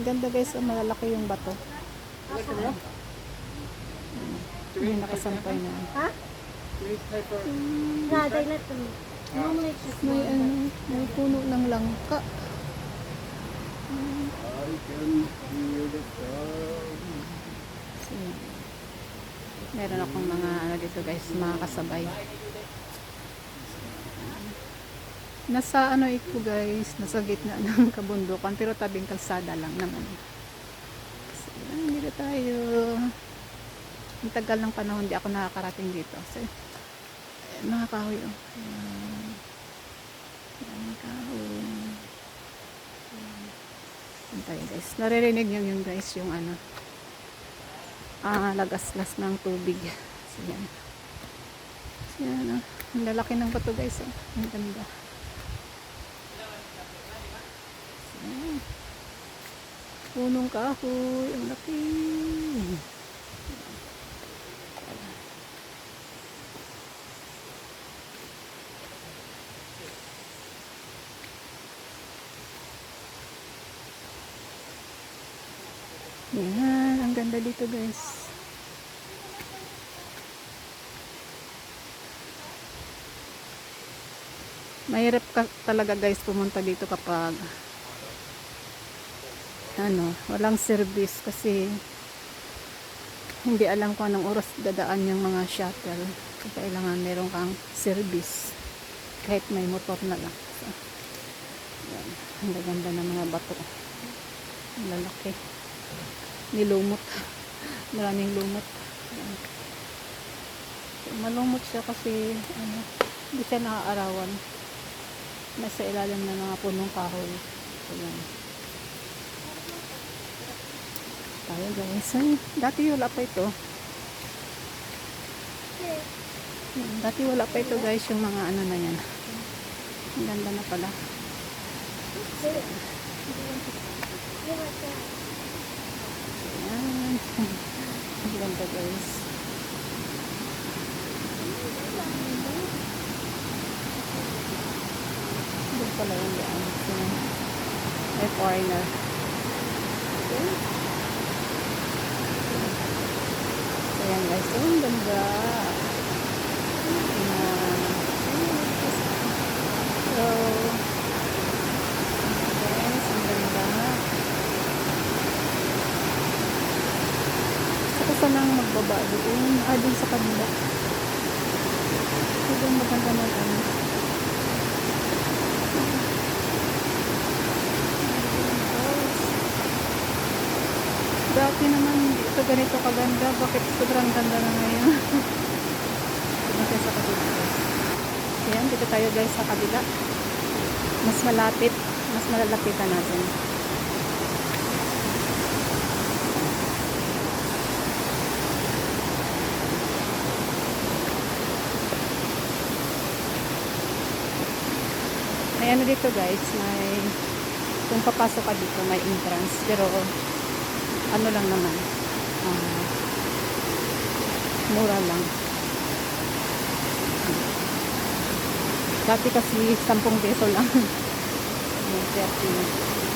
Ang ganda guys, oh, malalaki yung bato. May nakasampay na. Ha? Na. Normally it's just May ano, may puno ng langka. I can hear the sound. So, meron akong mga ano dito guys, mga kasabay. Nasa ano ito guys, nasa gitna ng kabundukan pero tabing kalsada lang naman. Kasi ah, dito tayo. Ang tagal ng panahon di ako nakakarating dito. Kasi eh, mga kahoy oh. Ayan. Maraming kahoy. Ayan tayo guys. Naririnig niyo yun guys yung ano ah, lagas-las ng tubig. So, yan. So, yan, ah. Ang lalaki ng bato guys. Oh. Ang ganda. So, yan. Punong kahoy. Ang laki. Yan. Ang ganda dito guys. Mahirap ka talaga guys pumunta dito kapag ano, walang service kasi hindi alam kung anong oras dadaan yung mga shuttle. Kailangan meron kang service kahit may motor na lang. So, yan. Ang ganda ng mga bato. Ang lalaki. Nilumot. Maraming lumot. Yan. So, malumot siya kasi ano, hindi siya naaarawan. Nasa ilalim ng mga punong kahoy. So, yan. Tayo guys. Ay, dati wala pa ito. Hmm, Dati wala pa ito guys yung mga ano na yan. Ang ganda na pala. Ayan. Ang ganda guys. Doon pala yung daan. May foreigner. Okay. So, yan guys. So, ang ganda. Ayan. So, guys, ang ganda. Saka saan ang magbaba doon? Ah, doon sa kanila. So, doon maganda na ano. Dati naman ito ganito kaganda. Bakit sobrang ganda na ngayon? Ito siya sa kabila. Ayan, dito tayo guys sa kabila. Mas malapit. Mas malalapitan natin. May ano dito guys, may kung papasok ka dito may entrance pero ano lang naman ah, mura lang. Dati kasi 10 peso lang. Yung 30